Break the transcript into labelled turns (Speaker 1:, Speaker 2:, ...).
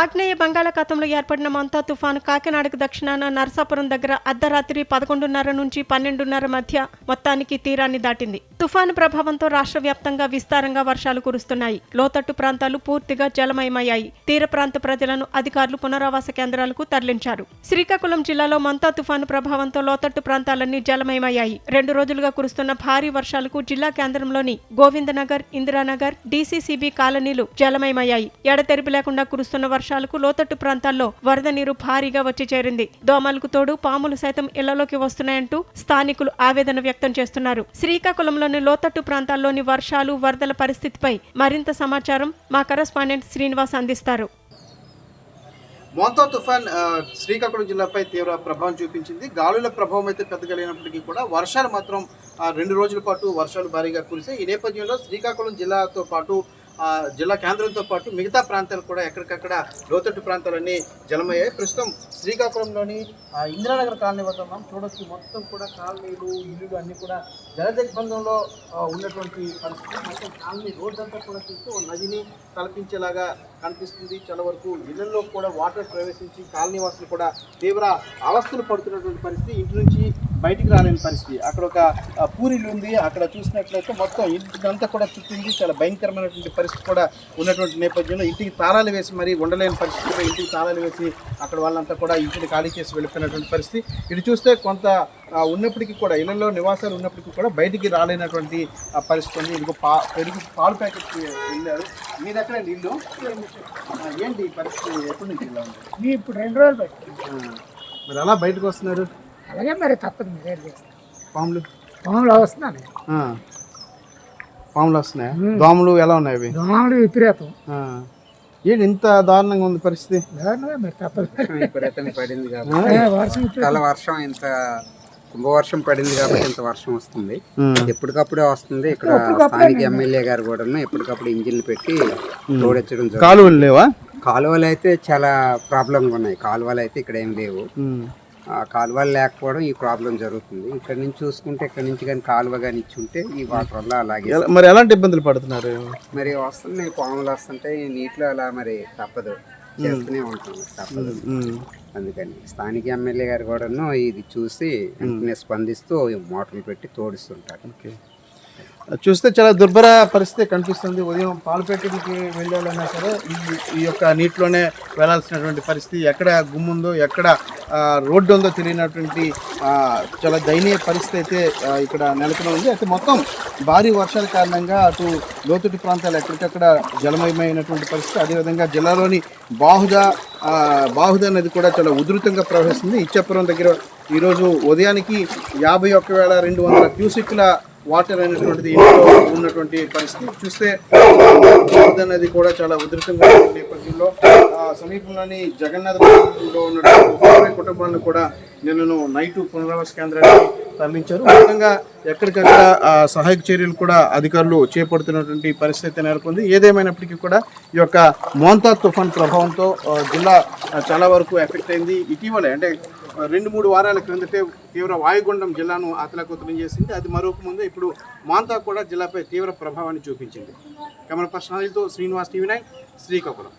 Speaker 1: ఆగ్నేయ బంగాళాఖాతంలో ఏర్పడిన మంతా తుఫాను కాకినాడకు దక్షిణాన నరసాపురం దగ్గర అర్ధరాత్రి పదకొండున్నర నుంచి పన్నెండున్నర మధ్య మొత్తానికి తీరాన్ని దాటింది తుఫాను ప్రభావంతో రాష్ట్ర వ్యాప్తంగా విస్తారంగా వర్షాలు కురుస్తున్నాయి లోతట్టు ప్రాంతాలు పూర్తిగా జలమయమయ్యాయి తీర ప్రాంత ప్రజలను అధికారులు పునరావాస కేంద్రాలకు తరలించారు శ్రీకాకుళం జిల్లాలో మంతా తుఫాను ప్రభావంతో లోతట్టు ప్రాంతాలన్నీ జలమయమయ్యాయి రెండు రోజులుగా కురుస్తున్న భారీ వర్షాలకు జిల్లా కేంద్రంలోని గోవిందనగర్ ఇందిరానగర్ డీసీసీబీ కాలనీలు జలమయమయ్యాయి ఎడతెరిపి లేకుండా కురుస్తున్న వర్షాలకు లోతట్టు ప్రాంతాల్లో వరద నీరు భారీగా వచ్చి చేరింది దోమలకు తోడు పాములు సైతం ఇళ్లలోకి వస్తున్నాయంటూ స్థానికులు ఆవేదన వ్యక్తం చేస్తున్నారు శ్రీకాకుళంలో రాష్ట్రంలోని లోతట్టు ప్రాంతాల్లోని వర్షాలు వరదల పరిస్థితిపై మరింత సమాచారం మా కరస్పాండెంట్ శ్రీనివాస్ అందిస్తారు
Speaker 2: మోంతో తుఫాన్ శ్రీకాకుళం జిల్లాపై తీవ్ర ప్రభావం చూపించింది గాలుల ప్రభావం అయితే పెద్ద కలిగినప్పటికీ కూడా వర్షాలు మాత్రం రెండు రోజుల పాటు వర్షాలు భారీగా కురిసాయి ఈ నేపథ్యంలో శ్రీకాకుళం జిల్లాతో పాటు జిల్లా కేంద్రంతో పాటు మిగతా ప్రాంతాలు కూడా ఎక్కడికక్కడ లోతట్టు ప్రాంతాలన్నీ జలమయ్యాయి ప్రస్తుతం శ్రీకాకుళంలోని ఇందిరానగర్ కాలనీ వద్ద మనం చూడొచ్చు మొత్తం కూడా కాలనీలు ఇల్లులు అన్నీ కూడా జలదిగ్బంధంలో ఉన్నటువంటి పరిస్థితి మొత్తం కాలనీ రోడ్డంతా కూడా చూస్తూ నదిని తలపించేలాగా కనిపిస్తుంది చాలా వరకు ఇళ్లలో కూడా వాటర్ ప్రవేశించి కాలనీ వాసులు కూడా తీవ్ర అవస్థలు పడుతున్నటువంటి పరిస్థితి ఇంటి నుంచి బయటికి రాలేని పరిస్థితి అక్కడ ఒక పూరిలు ఉంది అక్కడ చూసినట్లయితే మొత్తం ఇంటిదంతా కూడా చుట్టింది చాలా భయంకరమైనటువంటి పరిస్థితి కూడా ఉన్నటువంటి నేపథ్యంలో ఇంటికి తాళాలు వేసి మరి ఉండలేని పరిస్థితిలో ఇంటికి తాళాలు వేసి అక్కడ వాళ్ళంతా కూడా ఇంటిని ఖాళీ చేసి వెళ్ళిపోయినటువంటి పరిస్థితి ఇటు చూస్తే కొంత ఉన్నప్పటికీ కూడా ఇళ్లలో నివాసాలు ఉన్నప్పటికీ కూడా బయటికి రాలేనటువంటి పరిస్థితి ఉంది ఇదిగో పా పెరుగు పాలు ప్యాకెట్ వెళ్ళారు మీ దగ్గర నీళ్ళు ఏంటి పరిస్థితి ఎప్పుడు నుంచి
Speaker 3: ఇప్పుడు రెండు రోజులు
Speaker 2: మరి అలా బయటకు వస్తున్నారు
Speaker 3: అలాగే మరి తప్పదు పాములు పాములు వస్తున్నాను
Speaker 2: పాములు వస్తున్నాయి దోమలు ఎలా ఉన్నాయి
Speaker 3: దోమలు విపరీతం
Speaker 2: ఏంటి ఇంత దారుణంగా ఉంది పరిస్థితి
Speaker 4: చాలా వర్షం ఇంత కుంభవర్షం పడింది కాబట్టి ఇంత వర్షం వస్తుంది ఎప్పటికప్పుడే వస్తుంది ఇక్కడ స్థానిక ఎమ్మెల్యే గారు కూడా ఎప్పటికప్పుడు ఇంజిన్లు పెట్టి తోడెచ్చడం కాలువలు లేవా కాలువలు అయితే చాలా ప్రాబ్లంగా ఉన్నాయి కాలువలు అయితే ఇక్కడ ఏం లేవు కాలువలు లేకపోవడం ఈ ప్రాబ్లం జరుగుతుంది ఇక్కడ నుంచి చూసుకుంటే ఇక్కడ నుంచి కానీ కాలువ కానీ ఇచ్చి ఉంటే ఈ వాటర్ వల్ల అలాగే
Speaker 2: మరి ఎలాంటి ఇబ్బందులు పడుతున్నారు
Speaker 4: మరి వస్తున్నాయి పాములు వస్తుంటే నీటిలో అలా మరి తప్పదు చేస్తూనే ఉంటుంది తప్పదు అందుకని స్థానిక ఎమ్మెల్యే గారు కూడాను ఇది చూసి స్పందిస్తూ మోటార్లు పెట్టి
Speaker 2: ఓకే చూస్తే చాలా దుర్భర పరిస్థితి కనిపిస్తుంది ఉదయం పాలపేటకి వెళ్ళాలన్నా సరే ఈ ఈ యొక్క నీటిలోనే వెళ్ళాల్సినటువంటి పరిస్థితి ఎక్కడ గుమ్ముందో ఎక్కడ రోడ్డు ఉందో తెలియనటువంటి చాలా దయనీయ పరిస్థితి అయితే ఇక్కడ నెలకొని ఉంది అయితే మొత్తం భారీ వర్షాల కారణంగా అటు లోతుటి ప్రాంతాలు ఎక్కడికక్కడ జలమయమైనటువంటి పరిస్థితి అదేవిధంగా జిల్లాలోని బాహుదా బాహుదా అనేది కూడా చాలా ఉధృతంగా ప్రవహిస్తుంది ఇచ్చాపురం దగ్గర ఈరోజు ఉదయానికి యాభై ఒక్క వేల రెండు వందల క్యూసిక్ల వాటర్ అనేటువంటిది ఇంట్లో ఉన్నటువంటి పరిస్థితి చూస్తే అనేది కూడా చాలా ఉధృతంగా ఉన్న నేపథ్యంలో సమీపంలోని జగన్నాథపురంలో ఉన్నటువంటి కుటుంబాలను కూడా నిన్ను నైటు పునరావాస కేంద్రానికి తరలించారు ముఖ్యంగా ఎక్కడికక్కడ సహాయక చర్యలు కూడా అధికారులు చేపడుతున్నటువంటి పరిస్థితి నెలకొంది ఏదేమైనప్పటికీ కూడా ఈ యొక్క మోంతా తుఫాన్ ప్రభావంతో జిల్లా చాలా వరకు ఎఫెక్ట్ అయింది ఇటీవలే అంటే రెండు మూడు వారాల క్రిందటే తీవ్ర వాయుగుండం జిల్లాను అతలకుతలం చేసింది అది మరొక ముందు ఇప్పుడు మాంతా కూడా జిల్లాపై తీవ్ర ప్రభావాన్ని చూపించింది కెమెరా పర్సనాలిటీతో శ్రీనివాస్ టీవీ నైన్ శ్రీకాకుళం